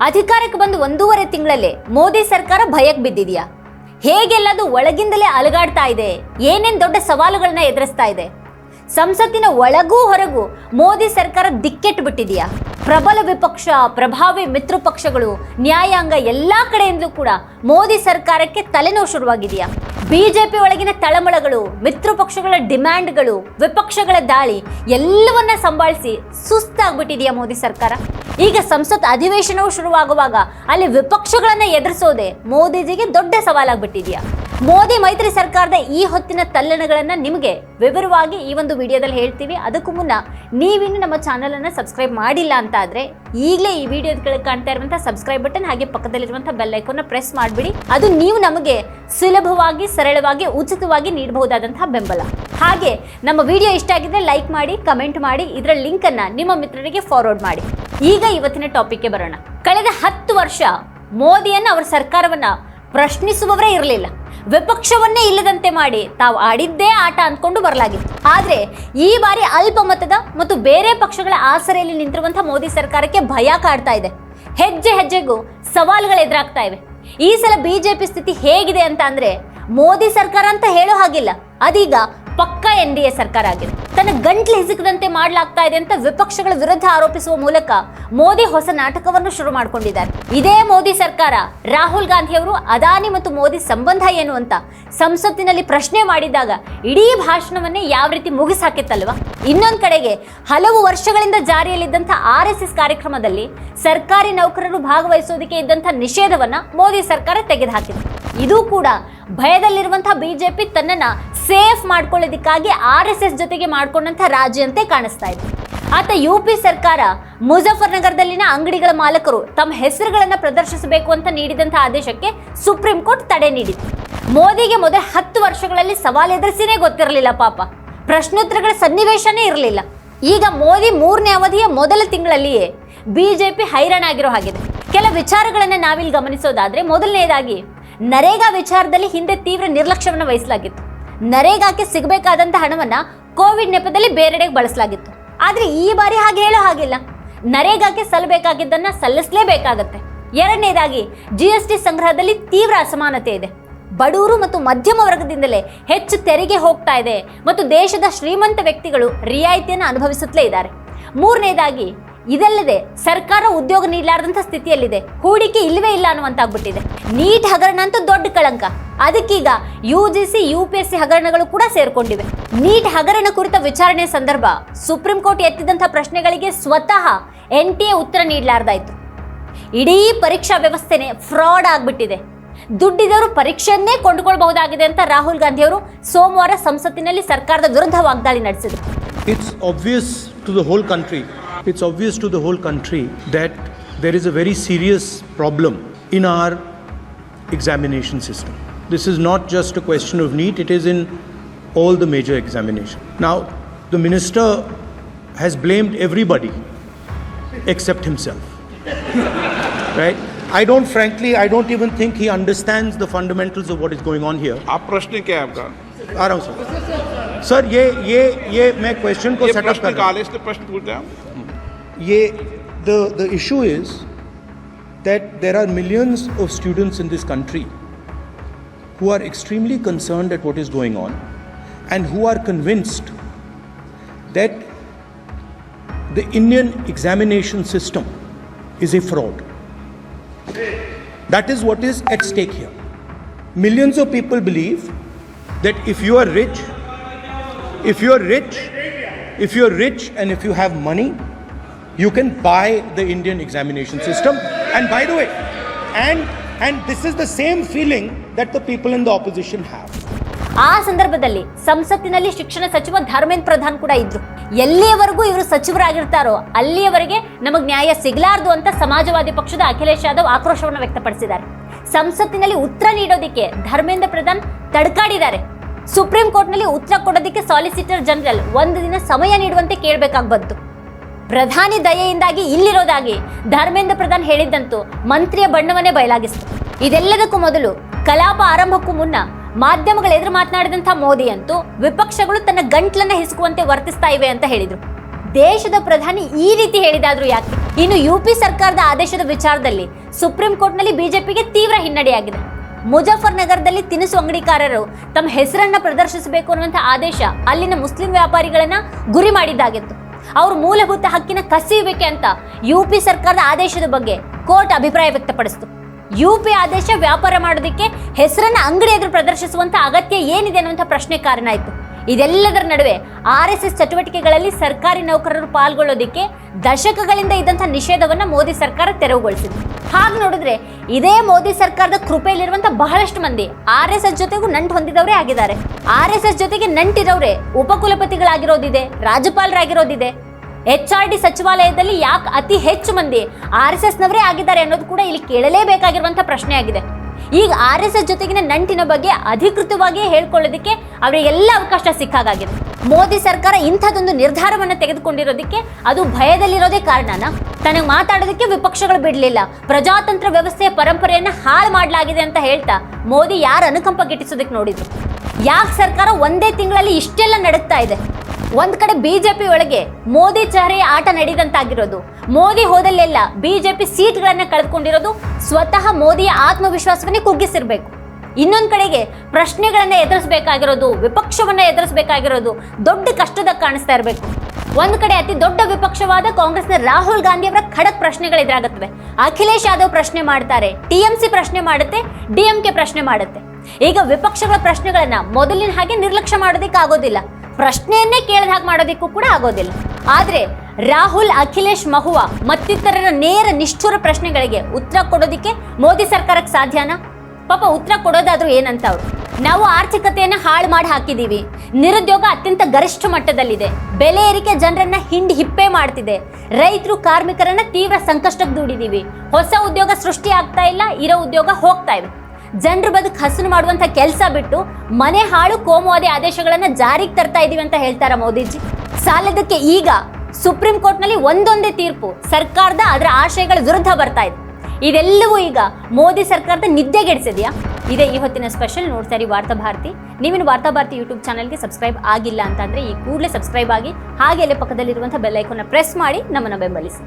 ಅಧಿಕಾರಕ್ಕೆ ಬಂದು ಒಂದೂವರೆ ತಿಂಗಳಲ್ಲೇ ಮೋದಿ ಸರ್ಕಾರ ಭಯಕ್ಕೆ ಬಿದ್ದಿದೆಯಾ? ಹೇಗೆಲ್ಲದು ಒಳಗಿಂದಲೇ ಅಲುಗಾಡ್ತಾ ಇದೆ? ಏನೇನು ದೊಡ್ಡ ಸವಾಲುಗಳನ್ನ ಎದುರಿಸ್ತಾ ಇದೆ? ಸಂಸತ್ತಿನ ಒಳಗೂ ಹೊರಗೂ ಮೋದಿ ಸರ್ಕಾರ ದಿಕ್ಕೆಟ್ಟು ಬಿಟ್ಟಿದೆಯಾ ಪ್ರಬಲ ವಿಪಕ್ಷ, ಪ್ರಭಾವಿ ಮಿತ್ರ ಪಕ್ಷಗಳು, ನ್ಯಾಯಾಂಗ ಎಲ್ಲ ಕಡೆಯಿಂದಲೂ ಕೂಡ ಮೋದಿ ಸರ್ಕಾರಕ್ಕೆ ತಲೆನೋವು ಶುರುವಾಗಿದೆಯಾ? ಬಿಜೆಪಿ ಒಳಗಿನ ತಳಮಳಗಳು, ಮಿತ್ರ ಪಕ್ಷಗಳ ಡಿಮ್ಯಾಂಡ್ಗಳು, ವಿಪಕ್ಷಗಳ ದಾಳಿ, ಎಲ್ಲವನ್ನ ಸಂಭಾಳಿಸಿ ಸುಸ್ತಾಗ್ಬಿಟ್ಟಿದೆಯಾ ಮೋದಿ ಸರ್ಕಾರ? ಈಗ ಸಂಸತ್ ಅಧಿವೇಶನವು ಶುರುವಾಗುವಾಗ ಅಲ್ಲಿ ವಿಪಕ್ಷಗಳನ್ನ ಎದುರಿಸೋದೆ ಮೋದಿಜಿಗೆ ದೊಡ್ಡ ಸವಾಲಾಗ್ಬಿಟ್ಟಿದೆಯಾ? ಮೋದಿ ಮೈತ್ರಿ ಸರ್ಕಾರದ ಈ ಹೊತ್ತಿನ ತಲ್ಲಣಗಳನ್ನು ನಿಮಗೆ ವಿವರವಾಗಿ ಈ ಒಂದು ವಿಡಿಯೋದಲ್ಲಿ ಹೇಳ್ತೀವಿ. ಅದಕ್ಕೂ ಮುನ್ನ ನೀವಿನ್ನು ನಮ್ಮ ಚಾನಲನ್ನು ಸಬ್ಸ್ಕ್ರೈಬ್ ಮಾಡಿಲ್ಲ ಅಂತ ಆದ್ರೆ ಈಗಲೇ ಈ ವಿಡಿಯೋಗಳು ಕಾಣ್ತಾ ಇರುವಂಥ ಸಬ್ಸ್ಕ್ರೈಬ್ ಬಟನ್ ಹಾಗೆ ಪಕ್ಕದಲ್ಲಿರುವಂಥ ಬೆಲ್ ಪ್ರೆಸ್ ಮಾಡಿಬಿಡಿ. ಅದು ನೀವು ನಮಗೆ ಸುಲಭವಾಗಿ, ಸರಳವಾಗಿ, ಉಚಿತವಾಗಿ ನೀಡಬಹುದಾದಂತಹ ಬೆಂಬಲ. ಹಾಗೆ ನಮ್ಮ ವಿಡಿಯೋ ಇಷ್ಟ ಆಗಿದ್ರೆ ಲೈಕ್ ಮಾಡಿ, ಕಮೆಂಟ್ ಮಾಡಿ, ಇದರ ಲಿಂಕ್ ಅನ್ನ ನಿಮ್ಮ ಮಿತ್ರರಿಗೆ ಫಾರ್ವರ್ಡ್ ಮಾಡಿ. ಈಗ ಇವತ್ತಿನ ಟಾಪಿಕ್ಗೆ ಬರೋಣ. ಕಳೆದ ಹತ್ತು ವರ್ಷ ಮೋದಿಯನ್ನ ಅವರ ಸರ್ಕಾರವನ್ನ ಪ್ರಶ್ನಿಸುವವರೇ ಇರಲಿಲ್ಲ. ವಿಪಕ್ಷವನ್ನೇ ಇಲ್ಲದಂತೆ ಮಾಡಿ ತಾವು ಆಡಿದ್ದೇ ಆಟ ಅಂದ್ಕೊಂಡು ಬರಲಾಗಿತ್ತು. ಆದರೆ ಈ ಬಾರಿ ಅಲ್ಪಮತದ ಮತ್ತು ಬೇರೆ ಪಕ್ಷಗಳ ಆಸರೆಯಲ್ಲಿ ನಿಂತಿರುವಂಥ ಮೋದಿ ಸರ್ಕಾರಕ್ಕೆ ಭಯ ಕಾಡ್ತಾ ಇದೆ. ಹೆಜ್ಜೆ ಹೆಜ್ಜೆಗೂ ಸವಾಲುಗಳು ಎದುರಾಗ್ತಾ ಇವೆ. ಈ ಸಲ ಬಿಜೆಪಿ ಸ್ಥಿತಿ ಹೇಗಿದೆ ಅಂತ ಅಂದರೆ ಮೋದಿ ಸರ್ಕಾರ ಅಂತ ಹೇಳೋ ಹಾಗಿಲ್ಲ. ಅದೀಗ ಪಕ್ಕಾ ಎನ್ ಡಿ ಎ ಸರ್ಕಾರ ಆಗಿದೆ. ತನ್ನ ಗಂಟ್ಲು ಹಿಸುಕದಂತೆ ಮಾಡಲಾಗ್ತಾ ಇದೆ ಅಂತ ವಿಪಕ್ಷಗಳ ವಿರುದ್ಧ ಆರೋಪಿಸುವ ಮೂಲಕ ಮೋದಿ ಹೊಸ ನಾಟಕವನ್ನು ಶುರು ಮಾಡಿಕೊಂಡಿದ್ದಾರೆ. ಇದೇ ಮೋದಿ ಸರ್ಕಾರ, ರಾಹುಲ್ ಗಾಂಧಿ ಅವರು ಅದಾನಿ ಮತ್ತು ಮೋದಿ ಸಂಬಂಧ ಏನು ಅಂತ ಸಂಸತ್ತಿನಲ್ಲಿ ಪ್ರಶ್ನೆ ಮಾಡಿದಾಗ ಇಡೀ ಭಾಷಣವನ್ನೇ ಯಾವ ರೀತಿ ಮುಗಿಸಾಕಿತ್ತಲ್ವಾ? ಇನ್ನೊಂದು ಕಡೆಗೆ ಹಲವು ವರ್ಷಗಳಿಂದ ಜಾರಿಯಲ್ಲಿದ್ದಂಥ ಆರ್ ಎಸ್ ಕಾರ್ಯಕ್ರಮದಲ್ಲಿ ಸರ್ಕಾರಿ ನೌಕರರು ಭಾಗವಹಿಸೋದಕ್ಕೆ ಇದ್ದಂಥ ನಿಷೇಧವನ್ನ ಮೋದಿ ಸರ್ಕಾರ ತೆಗೆದುಹಾಕಿದೆ. ಇದು ಕೂಡ ಭಯದಲ್ಲಿರುವಂತಹ ಬಿಜೆಪಿ ತನ್ನನ್ನ ಸೇಫ್ ಮಾಡ್ಕೊಳ್ಳೋದಕ್ಕಾಗಿ ಆರ್ ಎಸ್ ಎಸ್ ಜೊತೆಗೆ ಮಾಡ್ಕೊಂಡಂತ ರಾಜ್ಯ ಅಂತೆ ಕಾಣಿಸ್ತಾ ಇದೆ. ಆತ ಯು ಪಿ ಸರ್ಕಾರ ಮುಜಫರ್ನಗರದಲ್ಲಿನ ಅಂಗಡಿಗಳ ಮಾಲಕರು ತಮ್ಮ ಹೆಸರುಗಳನ್ನು ಪ್ರದರ್ಶಿಸಬೇಕು ಅಂತ ನೀಡಿದಂತಹ ಆದೇಶಕ್ಕೆ ಸುಪ್ರೀಂ ಕೋರ್ಟ್ ತಡೆ ನೀಡಿತು ಮೋದಿಗೆ ಮೊದಲ ಹತ್ತು ವರ್ಷಗಳಲ್ಲಿ ಸವಾಲು ಎದುರಿಸಿನೇ ಗೊತ್ತಿರಲಿಲ್ಲ ಪಾಪ. ಪ್ರಶ್ನೋತ್ತರಗಳ ಸನ್ನಿವೇಶನೇ ಇರಲಿಲ್ಲ. ಈಗ ಮೋದಿ ಮೂರನೇ ಅವಧಿಯ ಮೊದಲ ತಿಂಗಳಲ್ಲಿಯೇ ಬಿಜೆಪಿ ಹೈರಾಣಾಗಿರೋ ಹಾಗಿದೆ. ಕೆಲ ವಿಚಾರಗಳನ್ನು ನಾವಿಲ್ಲಿ ಗಮನಿಸೋದಾದ್ರೆ ಮೊದಲನೇದಾಗಿ ನರೇಗಾ ವಿಚಾರದಲ್ಲಿ ಹಿಂದೆ ತೀವ್ರ ನಿರ್ಲಕ್ಷ್ಯವನ್ನು ವಹಿಸಲಾಗಿತ್ತು. ನರೇಗಾಕ್ಕೆ ಸಿಗಬೇಕಾದಂತ ಹಣವನ್ನ ಕೋವಿಡ್ ನೆಪದಲ್ಲಿ ಬೇರೆಡೆಗೆ ಬಳಸಲಾಗಿತ್ತು. ಆದರೆ ಈ ಬಾರಿ ಹಾಗೆ ಹೇಳೋ ಹಾಗಿಲ್ಲ. ನರೇಗಾಕ್ಕೆ ಸಲ್ಲಬೇಕಾಗಿದ್ದನ್ನ ಸಲ್ಲಿಸಲೇಬೇಕಾಗತ್ತೆ. ಎರಡನೇದಾಗಿ ಜಿ ಎಸ್ ಟಿ ಸಂಗ್ರಹದಲ್ಲಿ ತೀವ್ರ ಅಸಮಾನತೆ ಇದೆ. ಬಡವರು ಮತ್ತು ಮಧ್ಯಮ ವರ್ಗದಿಂದಲೇ ಹೆಚ್ಚು ತೆರಿಗೆ ಹೋಗ್ತಾ ಇದೆ ಮತ್ತು ದೇಶದ ಶ್ರೀಮಂತ ವ್ಯಕ್ತಿಗಳು ರಿಯಾಯಿತಿಯನ್ನು ಅನುಭವಿಸುತ್ತಲೇ ಇದ್ದಾರೆ. ಮೂರನೇದಾಗಿ ಇದಲ್ಲದೆ ಸರ್ಕಾರ ಉದ್ಯೋಗ ನೀಡಲಾರದಂಥ ಸ್ಥಿತಿಯಲ್ಲಿದೆ. ಹೂಡಿಕೆ ಇಲ್ಲವೇ ಇಲ್ಲ ಅನ್ನುವಂತಾಗ್ಬಿಟ್ಟಿದೆ. ನೀಟ್ ಹಗರಣ ಅಂತೂ ದೊಡ್ಡ ಕಳಂಕ. ಅದಕ್ಕೀಗ U G C U P S C ಹಗರಣಗಳು ಕೂಡ ಸೇರ್ಕೊಂಡಿವೆ. ನೀಟ್ ಹಗರಣ ಕುರಿತ ವಿಚಾರಣೆ ಸಂದರ್ಭ ಸುಪ್ರೀಂ ಕೋರ್ಟ್ ಎತ್ತಿದಂಥ ಪ್ರಶ್ನೆಗಳಿಗೆ ಸ್ವತಃ ಎನ್ ಟಿ ಎ ಉತ್ತರ ನೀಡಲಾರ್ದಾಯ್ತು. ಇಡೀ ಪರೀಕ್ಷಾ ವ್ಯವಸ್ಥೆನೇ ಫ್ರಾಡ್ ಆಗಿಬಿಟ್ಟಿದೆ. ದುಡ್ಡಿದವರು ಪರೀಕ್ಷೆಯನ್ನೇ ಕೊಂಡುಕೊಳ್ಬಹುದಾಗಿದೆ ಅಂತ ರಾಹುಲ್ ಗಾಂಧಿ ಅವರು ಸೋಮವಾರ ಸಂಸತ್ತಿನಲ್ಲಿ ಸರ್ಕಾರದ ವಿರುದ್ಧ ವಾಗ್ದಾಳಿ ನಡೆಸಿದರು. It's obvious to the whole country, it's obvious to the whole country that there is a very serious problem in our examination system. This is not just a question of NEET, it is in all the major examination. Now, the minister has blamed everybody except himself. right? I don't, frankly, I don't even think he understands the fundamentals of what is going on here. आप प्रश्न क्या है आपका आ रहा हूँ sir sir ये ये ये मैं क्वेश्चन को ये सेटअप प्रश्न कर रहा हूँ काले से प्रश्न पूछते हैं ye, the, the issue is that there are millions of students in this country who are extremely concerned at what is going on and who are convinced that the Indian examination system is a fraud. That is what is at stake here. Millions of people believe that if you are rich, if you are rich, if you are rich and if you have money, you can buy the Indian examination system. And by the way, and and this is the same feeling that the people in the opposition have. ಆ ಸಂದರ್ಭದಲ್ಲಿ ಸಂಸತ್ತಿನಲ್ಲಿ ಶಿಕ್ಷಣ ಸಚಿವ ಧರ್ಮೇಂದ್ರ ಪ್ರಧಾನ್ ಕೂಡ ಇದ್ರು ಎಲ್ಲಿಯವರೆಗೂ ಇವರು ಸಚಿವರಾಗಿರ್ತಾರೋ ಅಲ್ಲಿಯವರೆಗೆ ನಮಗ್ ನ್ಯಾಯ ಸಿಗಲಾರದು ಅಂತ ಸಮಾಜವಾದಿ ಪಕ್ಷದ ಅಖಿಲೇಶ್ ಯಾದವ್ ಆಕ್ರೋಶವನ್ನು ವ್ಯಕ್ತಪಡಿಸಿದ್ದಾರೆ ಸಂಸತ್ತಿನಲ್ಲಿ ಉತ್ತರ ನೀಡೋದಿಕ್ಕೆ ಧರ್ಮೇಂದ್ರ ಪ್ರಧಾನ್ ತಡ್ಕಾಡಿದ್ದಾರೆ ಸುಪ್ರೀಂ ಕೋರ್ಟ್ನಲ್ಲಿ ಉತ್ತರ ಕೊಡೋದಿಕ್ಕೆ ಸಾಲಿಸಿಟರ್ ಜನರಲ್ ಒಂದು ದಿನ ಸಮಯ ನೀಡುವಂತೆ ಕೇಳಬೇಕಾಗಿ ಬಂತು ಪ್ರಧಾನಿ ದಯೆಯಿಂದಾಗಿ ಇಲ್ಲಿರೋದಾಗಿ ಧರ್ಮೇಂದ್ರ ಪ್ರಧಾನ್ ಹೇಳಿದ್ದಂತೂ ಮಂತ್ರಿಯ ಬಣ್ಣವನ್ನೇ ಬಯಲಾಗಿಸಿತು. ಇದೆಲ್ಲದಕ್ಕೂ ಮೊದಲು ಕಲಾಪ ಆರಂಭಕ್ಕೂ ಮುನ್ನ ಮಾಧ್ಯಮಗಳ ಎದುರು ಮಾತನಾಡಿದಂಥ ಮೋದಿ ಅಂತೂ ವಿಪಕ್ಷಗಳು ತನ್ನ ಗಂಟ್ಲನ್ನ ಹಿಸುಕುವಂತೆ ವರ್ತಿಸ್ತಾ ಇವೆ ಅಂತ ಹೇಳಿದ್ರು. ದೇಶದ ಪ್ರಧಾನಿ ಈ ರೀತಿ ಹೇಳಿದಾದ್ರೂ ಯಾಕೆ? ಇನ್ನು ಯು ಪಿ ಸರ್ಕಾರದ ಆದೇಶದ ವಿಚಾರದಲ್ಲಿ ಸುಪ್ರೀಂ ಕೋರ್ಟ್ನಲ್ಲಿ ಬಿಜೆಪಿಗೆ ತೀವ್ರ ಹಿನ್ನಡೆಯಾಗಿದೆ. ಮುಜಫರ್ ನಗರದಲ್ಲಿ ತಿನಿಸು ಅಂಗಡಿಕಾರರು ತಮ್ಮ ಹೆಸರನ್ನ ಪ್ರದರ್ಶಿಸಬೇಕು ಅನ್ನುವಂಥ ಆದೇಶ ಅಲ್ಲಿನ ಮುಸ್ಲಿಂ ವ್ಯಾಪಾರಿಗಳನ್ನ ಗುರಿ ಮಾಡಿದ್ದಾಗಿತ್ತು. ಅವ್ರ ಮೂಲಭೂತ ಹಕ್ಕಿನ ಕಸಿಯಬೇಕೆ ಅಂತ ಯು ಪಿ ಸರ್ಕಾರದ ಆದೇಶದ ಬಗ್ಗೆ ಕೋರ್ಟ್ ಅಭಿಪ್ರಾಯ ವ್ಯಕ್ತಪಡಿಸಿತು. ಯು ಪಿ ಆದೇಶ ವ್ಯಾಪಾರ ಮಾಡೋದಕ್ಕೆ ಹೆಸರನ್ನ ಅಂಗಡಿ ಎದುರು ಪ್ರದರ್ಶಿಸುವಂತ ಅಗತ್ಯ ಏನಿದೆ ಅನ್ನುವಂಥ ಪ್ರಶ್ನೆ ಕಾರಣ ಆಯಿತು. ಇದೆಲ್ಲದರ ನಡುವೆ ಆರ್ ಎಸ್ ಎಸ್ ಚಟುವಟಿಕೆಗಳಲ್ಲಿ ಸರ್ಕಾರಿ ನೌಕರರು ಪಾಲ್ಗೊಳ್ಳೋದಕ್ಕೆ ದಶಕಗಳಿಂದ ಇದ್ದಂಥ ನಿಷೇಧವನ್ನ ಮೋದಿ ಸರ್ಕಾರ ತೆರವುಗೊಳಿಸಿದೆ. ಹಾಗೆ ನೋಡಿದ್ರೆ ಇದೇ ಮೋದಿ ಸರ್ಕಾರದ ಕೃಪೆಯಲ್ಲಿರುವಂಥ ಬಹಳಷ್ಟು ಮಂದಿ ಆರ್ ಎಸ್ ಎಸ್ ಜೊತೆಗೂ ನಂಟು ಹೊಂದಿದವರೇ ಆಗಿದ್ದಾರೆ. ಆರ್ ಎಸ್ ಎಸ್ ಜೊತೆಗೆ ನಂಟಿರೋರೇ ಉಪಕುಲಪತಿಗಳಾಗಿರೋದಿದೆ, ರಾಜ್ಯಪಾಲರಾಗಿರೋದಿದೆ. ಎಚ್ ಆರ್ ಡಿ ಸಚಿವಾಲಯದಲ್ಲಿ ಯಾಕೆ ಅತಿ ಹೆಚ್ಚು ಮಂದಿ ಆರ್ ಎಸ್ ಎಸ್ನವರೇ ಆಗಿದ್ದಾರೆ ಅನ್ನೋದು ಕೂಡ ಇಲ್ಲಿ ಕೇಳಲೇಬೇಕಾಗಿರುವಂಥ ಪ್ರಶ್ನೆ ಆಗಿದೆ ಈಗ ಆರ್ ಎಸ್ ಎಸ್ ಜೊತೆಗಿನ ನಂಟಿನ ಬಗ್ಗೆ ಅಧಿಕೃತವಾಗಿ ಹೇಳ್ಕೊಳ್ಳೋದಕ್ಕೆ ಅವರಿಗೆಲ್ಲ ಅವಕಾಶ ಸಿಕ್ಕಾಗಿದೆ ಮೋದಿ ಸರ್ಕಾರ ಇಂಥದ್ದೊಂದು ನಿರ್ಧಾರವನ್ನು ತೆಗೆದುಕೊಂಡಿರೋದಕ್ಕೆ ಅದು ಭಯದಲ್ಲಿರೋದೇ ಕಾರಣನ ತನಗೆ ಮಾತಾಡೋದಕ್ಕೆ ವಿಪಕ್ಷಗಳು ಬಿಡಲಿಲ್ಲ. ಪ್ರಜಾತಂತ್ರ ವ್ಯವಸ್ಥೆಯ ಪರಂಪರೆಯನ್ನು ಹಾಳು ಮಾಡಲಾಗಿದೆ ಅಂತ ಹೇಳ್ತಾ ಮೋದಿ ಯಾರು ಅನುಕಂಪ ಗಿಟ್ಟಿಸೋದಕ್ಕೆ ನೋಡಿದ್ರು. ಯಾಕೆ ಸರ್ಕಾರ ಒಂದೇ ತಿಂಗಳಲ್ಲಿ ಇಷ್ಟೆಲ್ಲ ನಡುತ್ತಾ ಇದೆ? ಒಂದ್ ಕಡೆ ಬಿಜೆಪಿ ಒಳಗೆ ಮೋದಿ ಚಹರೆಯ ಆಟ ನಡೆದಂತಾಗಿರೋದು. ಮೋದಿ ಹೋದಲ್ಲೆಲ್ಲ ಬಿಜೆಪಿ ಸೀಟ್ಗಳನ್ನ ಕಳೆದುಕೊಂಡಿರೋದು ಸ್ವತಃ ಮೋದಿಯ ಆತ್ಮವಿಶ್ವಾಸವನ್ನೇ ಕುಗ್ಗಿಸಿರ್ಬೇಕು. ಇನ್ನೊಂದ್ ಕಡೆಗೆ ಪ್ರಶ್ನೆಗಳನ್ನ ಎದುರಿಸಬೇಕಾಗಿರೋದು, ವಿಪಕ್ಷವನ್ನ ಎದುರಿಸಬೇಕಾಗಿರೋದು ದೊಡ್ಡ ಕಷ್ಟದ ಕಾಣಿಸ್ತಾ ಇರಬೇಕು. ಒಂದ್ ಕಡೆ ಅತಿ ದೊಡ್ಡ ವಿಪಕ್ಷವಾದ ಕಾಂಗ್ರೆಸ್ನ ರಾಹುಲ್ ಗಾಂಧಿ ಅವರ ಖಡಕ್ ಪ್ರಶ್ನೆಗಳು ಎದುರಾಗುತ್ತವೆ. ಅಖಿಲೇಶ್ ಯಾದವ್ ಪ್ರಶ್ನೆ ಮಾಡ್ತಾರೆ, ಟಿಎಂಸಿ ಪ್ರಶ್ನೆ ಮಾಡುತ್ತೆ, ಡಿಎಂಕೆ ಪ್ರಶ್ನೆ ಮಾಡುತ್ತೆ. ಈಗ ವಿಪಕ್ಷಗಳ ಪ್ರಶ್ನೆಗಳನ್ನ ಮೊದಲಿನ ಹಾಗೆ ನಿರ್ಲಕ್ಷ್ಯ ಮಾಡೋದಕ್ಕೆ ಆಗೋದಿಲ್ಲ. ಪ್ರಶ್ನೆಯನ್ನೇ ಕೇಳಿದ ಹಾಗೆ ಮಾಡೋದಕ್ಕೂ ಕೂಡ ಆಗೋದಿಲ್ಲ. ಆದರೆ ರಾಹುಲ್, ಅಖಿಲೇಶ್, ಮಹುವಾ ಮತ್ತಿತರರ ನೇರ ನಿಷ್ಠುರ ಪ್ರಶ್ನೆಗಳಿಗೆ ಉತ್ತರ ಕೊಡೋದಕ್ಕೆ ಮೋದಿ ಸರ್ಕಾರಕ್ಕೆ ಸಾಧ್ಯನಾ? ಪಾಪ ಉತ್ತರ ಕೊಡೋದಾದ್ರೂ ಏನಂತ ಅವರು? ನಾವು ಆರ್ಥಿಕತೆಯನ್ನು ಹಾಳು ಮಾಡಿ ಹಾಕಿದ್ದೀವಿ ನಿರುದ್ಯೋಗ ಅತ್ಯಂತ ಗರಿಷ್ಠ ಮಟ್ಟದಲ್ಲಿದೆ. ಬೆಲೆ ಏರಿಕೆ ಜನರನ್ನ ಹಿಂಡಿ ಹಿಪ್ಪೆ ಮಾಡ್ತಿದೆ. ರೈತರು ಕಾರ್ಮಿಕರನ್ನ ತೀವ್ರ ಸಂಕಷ್ಟಕ್ಕೆ ದೂಡಿದೀವಿ. ಹೊಸ ಉದ್ಯೋಗ ಸೃಷ್ಟಿ ಆಗ್ತಾ ಇಲ್ಲ, ಇರೋ ಉದ್ಯೋಗ ಹೋಗ್ತಾ ಇವೆ. ಜನರ ಬದುಕು ಹಸನು ಮಾಡುವಂತ ಕೆಲಸ ಬಿಟ್ಟು ಮನೆ ಹಾಳು ಕೋಮುವಾದಿ ಆದೇಶಗಳನ್ನ ಜಾರಿಗೆ ತರ್ತಾ ಇದೀವಿ ಅಂತ ಹೇಳ್ತಾರ ಮೋದಿಜಿ. ಸಾಲದಕ್ಕೆ ಈಗ ಸುಪ್ರೀಂ ಕೋರ್ಟ್ನಲ್ಲಿ ಒಂದೊಂದೇ ತೀರ್ಪು ಸರ್ಕಾರದ ಅದರ ಆಶಯಗಳ ವಿರುದ್ಧ ಬರ್ತಾ ಇದೆ. ಇದೆಲ್ಲವೂ ಈಗ ಮೋದಿ ಸರ್ಕಾರದ ನಿದ್ದೆಗೆಡಿಸಿದೆಯಾ ಇದೇ ಈ ಹೊತ್ತಿನ ಸ್ಪೆಷಲ್ ನೋಡ್ತಾ ಇರಿ ವಾರ್ತಾಭಾರತಿ ನೀವಿನ ವಾರ್ತಾ ಭಾರತಿ ಯೂಟ್ಯೂಬ್ ಚಾನಲ್ಗೆ ಸಬ್ಸ್ಕ್ರೈಬ್ ಆಗಿಲ್ಲ ಅಂತಂದ್ರೆ ಈ ಕೂಡಲೇ ಸಬ್ಸ್ಕ್ರೈಬ್ ಆಗಿ ಹಾಗೆ ಅಲ್ಲೇ ಬೆಲ್ ಐಕಾನ್ನ ಪ್ರೆಸ್ ಮಾಡಿ ನಮ್ಮನ್ನು ಬೆಂಬಲಿಸಿ.